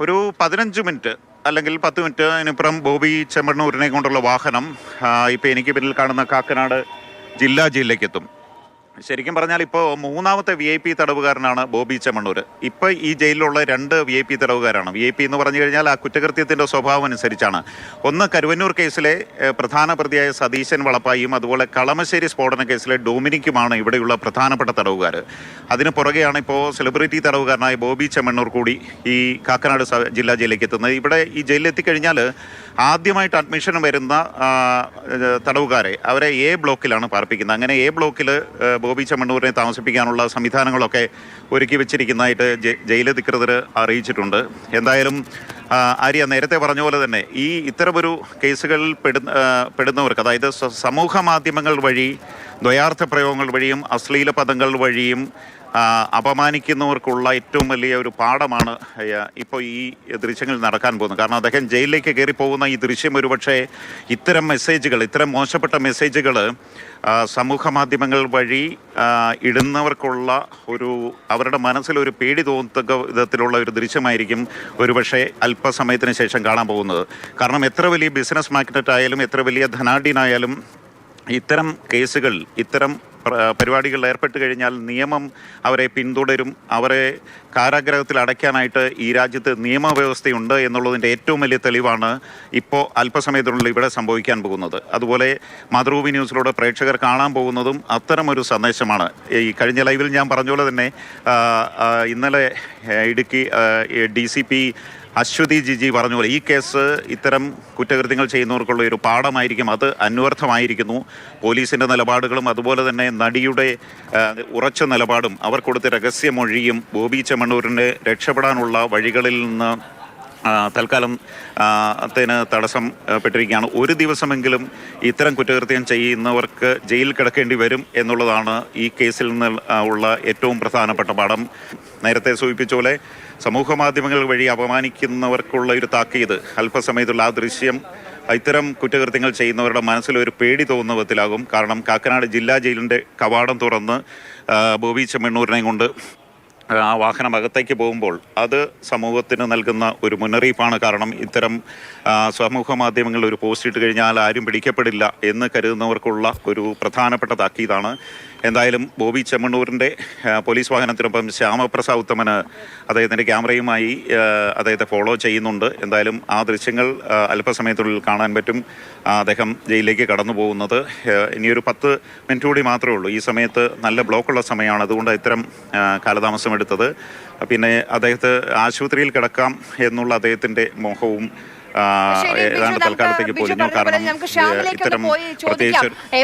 ഒരു പതിനഞ്ച് മിനിറ്റ് അല്ലെങ്കിൽ പത്ത് മിനിറ്റ് അതിനിപ്പുറം ബോബി ചെമ്മണ്ണൂരിനെ കൊണ്ടുള്ള വാഹനം ഇപ്പോൾ എനിക്ക് പിന്നിൽ കാണുന്ന കാക്കനാട് ജില്ലാ ജയിലിലേക്ക് എത്തും ശരിക്കും പറഞ്ഞാൽ ഇപ്പോൾ മൂന്നാമത്തെ വി ഐ പി തടവുകാരനാണ് ബോബി ചെമ്മണ്ണൂർ ഇപ്പോൾ ഈ ജയിലിലുള്ള രണ്ട് വി ഐ പി തടവുകാരാണ്. വി ഐ പി എന്ന് പറഞ്ഞു കഴിഞ്ഞാൽ ആ കുറ്റകൃത്യത്തിന്റെ സ്വഭാവം അനുസരിച്ചാണ്. ഒന്ന് കരുവന്നൂർ കേസിലെ പ്രധാന പ്രതിയായ സതീശൻ വളപ്പായും അതുപോലെ കളമശ്ശേരി സ്ഫോടന കേസിലെ ഡൊമിനിക്കുമാണ് ഇവിടെയുള്ള പ്രധാനപ്പെട്ട തടവുകാർ അതിന് പുറകെയാണ് ഇപ്പോൾ സെലിബ്രിറ്റി തടവുകാരനായ ബോബി ചെമ്മണ്ണൂർ കൂടി ഈ കാക്കനാട് ജില്ലാ ജയിലിലേക്ക് എത്തുന്നത്. ഇവിടെ ഈ ജയിലിൽ എത്തിക്കഴിഞ്ഞാൽ ആദ്യമായിട്ട് അഡ്മിഷൻ വരുന്ന തടവുകാരെ അവരെ എ ബ്ലോക്കിലാണ് പാർപ്പിക്കുന്നത്. അങ്ങനെ എ ബ്ലോക്കിൽ ബോബി ചെമ്മണ്ണൂരിനെ താമസിപ്പിക്കാനുള്ള സംവിധാനങ്ങളൊക്കെ ഒരുക്കി വെച്ചിരിക്കുന്നതായിട്ട് ജയിലധികൃതർ അറിയിച്ചിട്ടുണ്ട്. എന്തായാലും ആര്യ നേരത്തെ പറഞ്ഞ പോലെ തന്നെ ഈ ഇത്തരമൊരു കേസുകളിൽ പെടുന്ന പെടുന്നവർക്ക് അതായത് സമൂഹ മാധ്യമങ്ങൾ വഴി ദ്വയാർത്ഥ പ്രയോഗങ്ങൾ വഴിയും അശ്ലീല പദങ്ങൾ വഴിയും അപമാനിക്കുന്നവർക്കുള്ള ഏറ്റവും വലിയ ഒരു പാഠമാണ് ഇപ്പോൾ ഈ ദൃശ്യങ്ങൾ നടക്കാൻ പോകുന്നത്. കാരണം അദ്ദേഹം ജയിലിലേക്ക് കയറി പോകുന്ന ഈ ദൃശ്യം ഒരുപക്ഷെ ഇത്തരം മെസ്സേജുകൾ ഇത്തരം മോശപ്പെട്ട മെസ്സേജുകൾ സമൂഹ മാധ്യമങ്ങൾ വഴി ഇടുന്നവർക്കുള്ള ഒരു അവരുടെ മനസ്സിൽ ഒരു പേടി തോന്നത്തക്ക വിധത്തിലുള്ള ഒരു ദൃശ്യമായിരിക്കും ഒരുപക്ഷെ അല്പസമയത്തിന് ശേഷം കാണാൻ പോകുന്നത്. കാരണം എത്ര വലിയ ബിസിനസ് മാഗ്നറ്റ് ആയാലും എത്ര വലിയ ധനാഢ്യനായാലും ഇത്തരം കേസുകൾ ഇത്തരം പരിപാടികളിൽ ഏർപ്പെട്ട് കഴിഞ്ഞാൽ നിയമം അവരെ പിന്തുടരും. അവരെ കാരാഗ്രഹത്തിൽ അടയ്ക്കാനായിട്ട് ഈ രാജ്യത്ത് നിയമവ്യവസ്ഥയുണ്ട് എന്നുള്ളതിന്റെ ഏറ്റവും വലിയ തെളിവാണ് ഇപ്പോൾ അല്പസമയത്തിനുള്ളിൽ ഇവിടെ സംഭവിക്കാൻ പോകുന്നത്. അതുപോലെ മാതൃഭൂമി ന്യൂസിലൂടെ പ്രേക്ഷകർ കാണാൻ പോകുന്നതും അത്തരമൊരു സന്ദേശമാണ്. ഈ കഴിഞ്ഞ ലൈവിൽ ഞാൻ പറഞ്ഞ പോലെ തന്നെ ഇന്നലെ Idukki D C P Aswathy Jiji പറഞ്ഞ പോലെ ഈ കേസ് ഇത്തരം കുറ്റകൃത്യങ്ങൾ ചെയ്യുന്നവർക്കുള്ള ഒരു പാഠമായിരിക്കും. അത് അന്വർത്ഥമായിരിക്കുന്നു. പോലീസിന്റെ നിലപാടുകളും അതുപോലെ തന്നെ നടിയുടെ ഉറച്ച നിലപാടും അവർ കൊടുത്ത രഹസ്യമൊഴിയും ബോബി ചെമ്മണ്ണൂരിനെ രക്ഷപ്പെടാനുള്ള വഴികളിൽ നിന്ന് തൽക്കാലം അതിന് തടസ്സം പെട്ടിരിക്കുകയാണ്. ഒരു ദിവസമെങ്കിലും ഇത്തരം കുറ്റകൃത്യം ചെയ്യുന്നവർക്ക് ജയിലിൽ കിടക്കേണ്ടി വരും എന്നുള്ളതാണ് ഈ കേസിൽ നിന്ന് ഉള്ള ഏറ്റവും പ്രധാനപ്പെട്ട പാഠം. നേരത്തെ സൂചിപ്പിച്ച പോലെ സമൂഹ മാധ്യമങ്ങൾ വഴി അപമാനിക്കുന്നവർക്കുള്ള ഒരു താക്കീത്. അല്പസമയത്തുള്ള ആ ദൃശ്യം ഇത്തരം കുറ്റകൃത്യങ്ങൾ ചെയ്യുന്നവരുടെ മനസ്സിൽ ഒരു പേടി തോന്നുന്ന വിധത്തിലാകും. കാരണം കാക്കനാട് ജില്ലാ ജയിലിന്റെ കവാടം തുറന്ന് ബോബി ചെമ്മണ്ണൂരിനെ കൊണ്ട് ആ വാഹനം അകത്തേക്ക് പോകുമ്പോൾ അത് സമൂഹത്തിന് നൽകുന്ന ഒരു മുന്നറിയിപ്പാണ്. കാരണം ഇത്തരം സമൂഹ മാധ്യമങ്ങളിൽ ഒരു പോസ്റ്റ് ഇട്ട് കഴിഞ്ഞാൽ ആരും പിടിക്കപ്പെടില്ല എന്ന് കരുതുന്നവർക്കുള്ള ഒരു പ്രധാനപ്പെട്ട താക്കീതാണ്. എന്തായാലും ബോബി ചെമ്മണ്ണൂരിന്റെ പോലീസ് വാഹനത്തിനൊപ്പം ശ്യാമപ്രസാദ് ഉത്തമന് അദ്ദേഹത്തിന്റെ ക്യാമറയുമായി അദ്ദേഹത്തെ ഫോളോ ചെയ്യുന്നുണ്ട്. എന്തായാലും ആ ദൃശ്യങ്ങൾ അല്പസമയത്തുള്ളിൽ കാണാൻ പറ്റും. അദ്ദേഹം ജയിലിലേക്ക് കടന്നു പോകുന്നത്. ഇനിയൊരു പത്ത് മിനിറ്റ് കൂടി മാത്രമേ ഉള്ളൂ. ഈ സമയത്ത് നല്ല ബ്ലോക്കുള്ള സമയമാണ്. അതുകൊണ്ട് ഇത്തരം കാലതാമസം എടുത്തത്. പിന്നെ അദ്ദേഹത്തെ ആശുപത്രിയിൽ കിടക്കാം എന്നുള്ള അദ്ദേഹത്തിന്റെ മോഹവും ഏതാണ്ട് തൽക്കാലത്തേക്ക് പോയി പൊലിഞ്ഞു. കാരണം ഇത്തരം പ്രത്യേകിച്ച്